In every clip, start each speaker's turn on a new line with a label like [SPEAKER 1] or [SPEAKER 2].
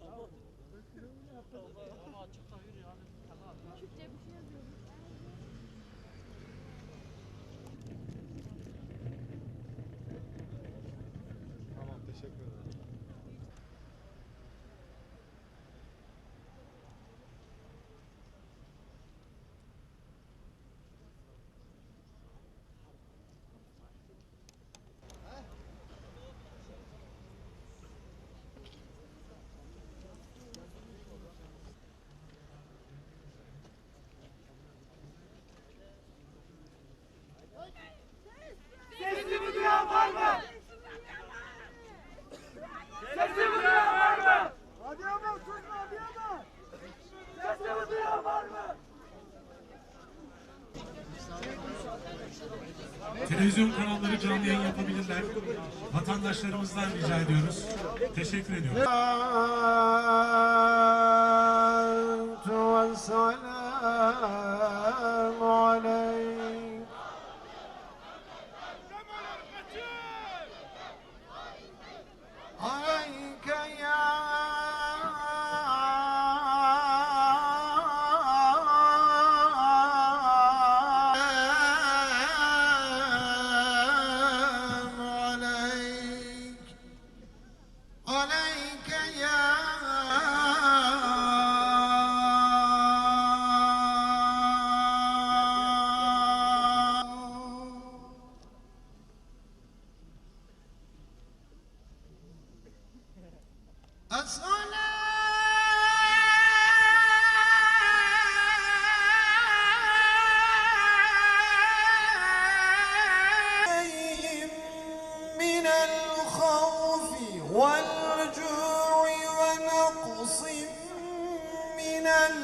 [SPEAKER 1] Ama ama açıkta
[SPEAKER 2] Televizyon kanalları canlı yayın yapabilirler. Vatandaşlarımızdan rica ediyoruz. Teşekkür ediyoruz.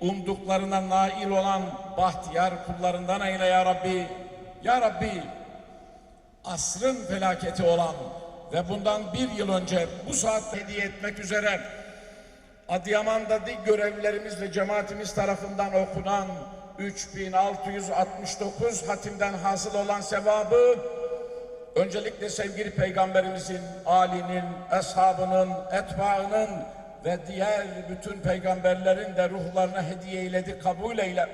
[SPEAKER 3] umduklarına nail olan bahtiyar kullarından eyle ya Rabbi. Ya Rabbi asrın felaketi olan ve bundan bir yıl önce bu saat hediye etmek üzere Adıyaman'daki görevlilerimiz ve cemaatimiz tarafından okunan 3669 hatimden hasıl olan sevabı öncelikle sevgili peygamberimizin, alinin, eshabının, etbaının ve diğer bütün peygamberlerin de ruhlarına hediye eyledi, kabul eyle.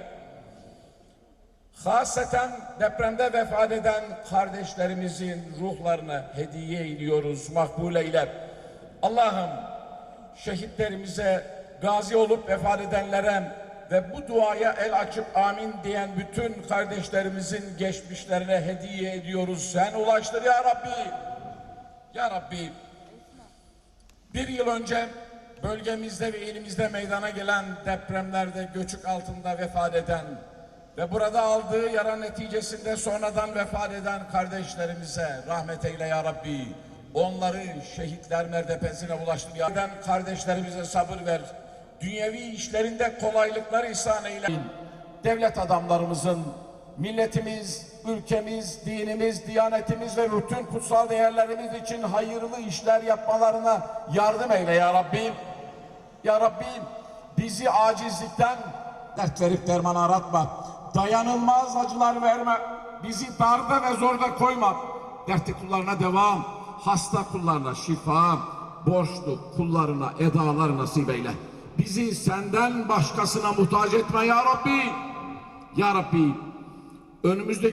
[SPEAKER 3] Haseten depremde vefat eden kardeşlerimizin ruhlarına hediye ediyoruz, makbul eyle. Allah'ım şehitlerimize, gazi olup vefat edenlere ve bu duaya el açıp amin diyen bütün kardeşlerimizin geçmişlerine hediye ediyoruz. Sen ulaştır ya Rabbi. Ya Rabbi. Bir yıl önce bölgemizde ve ilimizde meydana gelen depremlerde göçük altında vefat eden ve burada aldığı yara neticesinde sonradan vefat eden kardeşlerimize rahmet eyle ya Rabbi. Onları şehitler mertebesine ulaştır. Eden kardeşlerimize sabır ver. Dünyevi işlerinde kolaylıklar ihsan eyle. Devlet adamlarımızın, milletimiz, ülkemiz, dinimiz, diyanetimiz ve bütün kutsal değerlerimiz için hayırlı işler yapmalarına yardım eyle ya Rabbi. Ya Rabbi bizi acizlikten dert verip derman aratma. Dayanılmaz acılar verme. Bizi darda ve zorda koyma. Dertli kullarına devam. Hasta kullarına şifa. Borçlu kullarına edalar nasip eyle. Bizi senden başkasına muhtaç etme ya Rabbi. Ya Rabbi önümüzde